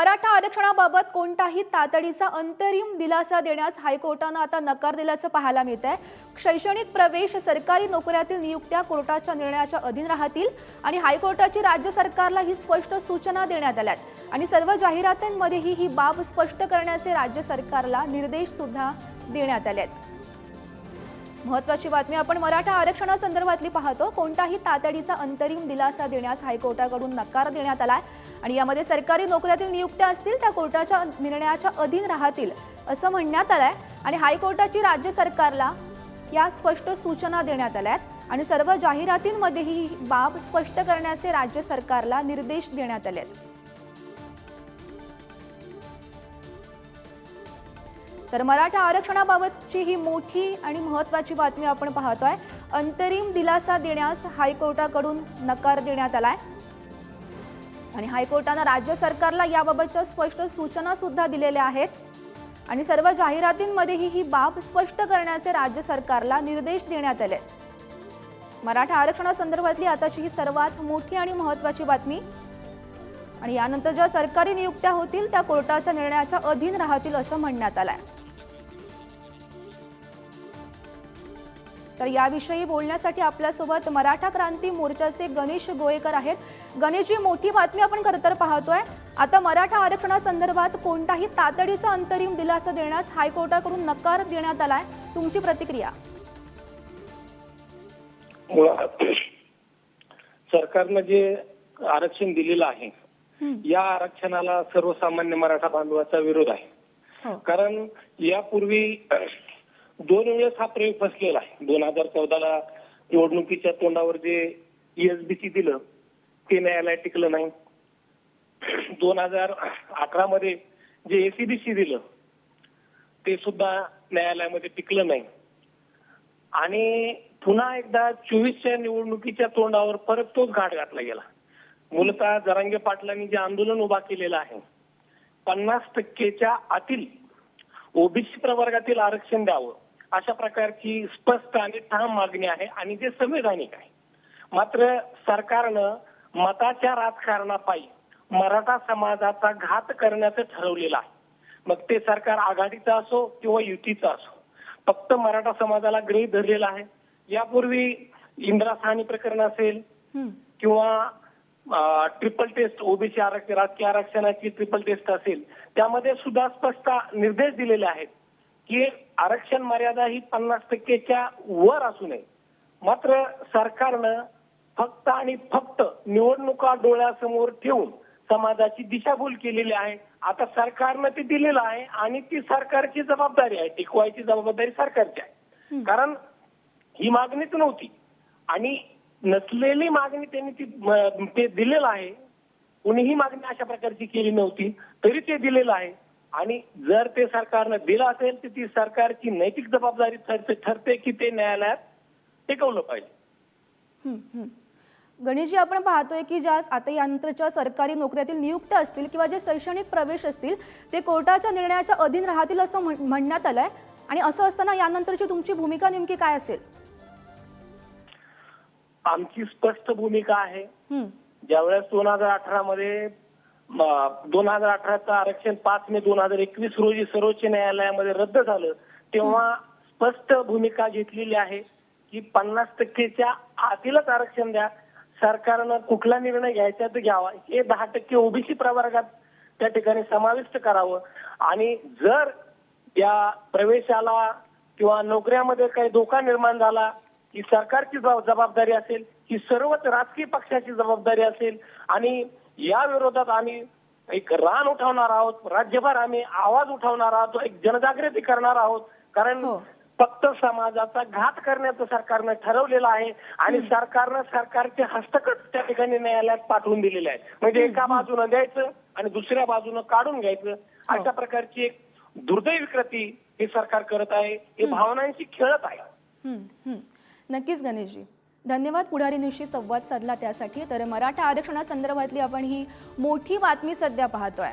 मराठा आरक्षणाबाबत कोणताही तातडीचा अंतरिम दिलासा देण्यास हायकोर्टानं आता नकार दिल्याचं पाहायला मिळत आहे शैक्षणिक प्रवेश सरकारी नोकऱ्यातील नियुक्त्या कोर्टाच्या निर्णयाच्या अधीन राहतील आणि हायकोर्टाची राज्य सरकारला ही स्पष्ट सूचना देण्यात आल्यात. आणि सर्व जाहिरातींमध्येही ही बाब स्पष्ट करण्याचे राज्य सरकारला निर्देश सुद्धा देण्यात आले आहेत महत्वाची बातमी आपण मराठा आरक्षणासंदर्भातली पाहतो. कोणताही तातडीचा अंतरिम दिलासा देण्यास हायकोर्टाकडून नकार देण्यात आलाय आणि यामध्ये सरकारी नोकऱ्यातील नियुक्त्या असतील त्या कोर्टाच्या निर्णयाच्या अधीन राहतील असं म्हणण्यात आलंय. आणि हायकोर्टाची राज्य सरकारला या स्पष्ट सूचना देण्यात आल्या आहेत आणि सर्व जाहिरातींमध्येही ही बाब स्पष्ट करण्याचे राज्य सरकारला निर्देश देण्यात आले आहेत तर मराठा आरक्षणाबाबतची ही मोठी आणि महत्त्वाची बातमी आपण पाहतोय. अंतरिम दिलासा देण्यास हायकोर्टाकडून नकार देण्यात आलाय. आणि हायकोर्टानं राज्य सरकारला याबाबतच्या स्पष्ट सूचना सुद्धा दिलेल्या आहेत. आणि सर्व जाहिरातींमध्येही ही बाब स्पष्ट करण्याचे राज्य सरकारला निर्देश देण्यात आले. मराठा आरक्षणासंदर्भातली आताची ही सर्वात मोठी आणि महत्त्वाची बातमी. आणि यानंतर ज्या सरकारी नियुक्त्या होतील त्या कोर्टाच्या निर्णयाच्या अधीन राहतील असं म्हणण्यात आलंय. तर याविषयी बोलण्यासाठी आपल्यासोबत मराठा क्रांती मोर्चाचे गणेश गोयेकर आहेत. गणेशजी मोठी बातमी आपण खरं तर पाहतोय. आता मराठा आरक्षणासंदर्भात कोणताही तातडीचा अंतरिम दिलासा देण्यास हायकोर्टाकडून नकार देण्यात आलाय. तुमची प्रतिक्रिया? सरकारनं जे आरक्षण दिलेलं आहे या आरक्षणाला सर्वसामान्य मराठा बांधवाचा विरोध आहे. हो. कारण यापूर्वी दोन वेळेस हा प्रयोग फसलेला आहे. दोन हजार चौदाला निवडणुकीच्या तोंडावर जे ईएसबीसी दिलं ते न्यायालयात टिकलं नाही. दोन हजार अठरा मध्ये जे एसीबीसी दिलं ते सुद्धा न्यायालयामध्ये टिकलं नाही. आणि पुन्हा एकदा चोवीसच्या निवडणुकीच्या तोंडावर परत तोच घाट घातला गेला. मूलतः जरांगे पाटलांनी जे आंदोलन उभा केलेलं आहे पन्नास टक्केच्या आतील ओबीसी प्रवर्गातील आरक्षण द्यावं अशा प्रकारची स्पष्ट आणि ठाम मागणी आहे आणि ते संवैधानिक आहे. मात्र सरकारनं मताच्या राजकारणापायी मराठा समाजाचा घात करण्याचं ठरवलेलं आहे. मग ते सरकार आघाडीचं असो किंवा युतीचं असो फक्त मराठा समाजाला गृहीत धरलेलं आहे. यापूर्वी इंदिरा साहनी प्रकरण असेल किंवा ट्रिपल टेस्ट ओबीसी आरक्षण राजकीय आरक्षणाची ट्रिपल टेस्ट असेल त्यामध्ये सुद्धा स्पष्ट निर्देश दिलेले आहेत. की आरक्षण मर्यादा ही पन्नास टक्केच्या वर असू नये. मात्र सरकारनं फक्त आणि फक्त निवडणुका डोळ्यासमोर ठेवून समाजाची दिशाभूल केलेली आहे. आता सरकारनं ते दिलेलं आहे आणि ती सरकारची जबाबदारी आहे. टिकवायची जबाबदारी सरकारची आहे. कारण ही मागणीच नव्हती. आणि नसलेली मागणी त्यांनी ती ते दिलेलं आहे. कुणीही मागणी अशा प्रकारची केली नव्हती. तरी ते दिलेलं आहे. आणि जर ते सरकारनं दिलं असेल तर ती सरकारची नैतिक जबाबदारी ठरते ठरते की ते न्यायालयात टिकवलं पाहिजे. गणेशजी आपण पाहतोय की ज्या आता यानंतरच्या सरकारी नोकऱ्यातील नियुक्त्या असतील किंवा जे शैक्षणिक प्रवेश असतील ते कोर्टाच्या निर्णयाच्या अधीन राहतील असं म्हण- म्हणण्यात आलंय. आणि असं असताना यानंतरची तुमची भूमिका नेमकी काय असेल? आमची स्पष्ट भूमिका आहे. ज्यावेळेस दोन हजार अठरा मध्ये दोन हजार अठराचं आरक्षण पाच मे दोन हजार एकवीस रोजी सर्वोच्च न्यायालयामध्ये रद्द झालं तेव्हा स्पष्ट भूमिका घेतलेली आहे की पन्नास टक्केच्या आतीलच आरक्षण द्या. सरकारनं कुठला निर्णय घ्यायचा तर घ्यावा. हे दहा टक्के ओबीसी प्रवर्गात त्या ठिकाणी समाविष्ट करावं. आणि जर या प्रवेशाला किंवा नोकऱ्यामध्ये काही धोका निर्माण झाला ही सरकारची जबाब- जबाबदारी असेल ही सर्वच राजकीय पक्षाची जबाबदारी असेल आणि या विरोधात आम्ही एक रान उठवणार आहोत. राज्यभर आम्ही आवाज उठवणार आहोत. एक जनजागृती करणार आहोत. कारण हो. फक्त समाजाचा घात करण्याचं सरकारनं ठरवलेलं आहे आणि सरकारनं सरकारचे हस्तकट त्या ठिकाणी न्यायालयात पाठवून दिलेले आहेत. म्हणजे एका बाजूनं द्यायचं आणि दुसऱ्या बाजूनं काढून घ्यायचं. अशा प्रकारची एक दुर्दैवी कृती हे सरकार करत आहे. हे भावनांशी खेळत आहे. हं, हं. नक्कीच गणेशजी. धन्यवाद पुढारी न्यूजशी संवाद साधला त्यासाठी. तर मराठा आरक्षणासंदर्भातली आपण ही मोठी बातमी सध्या पाहतोय.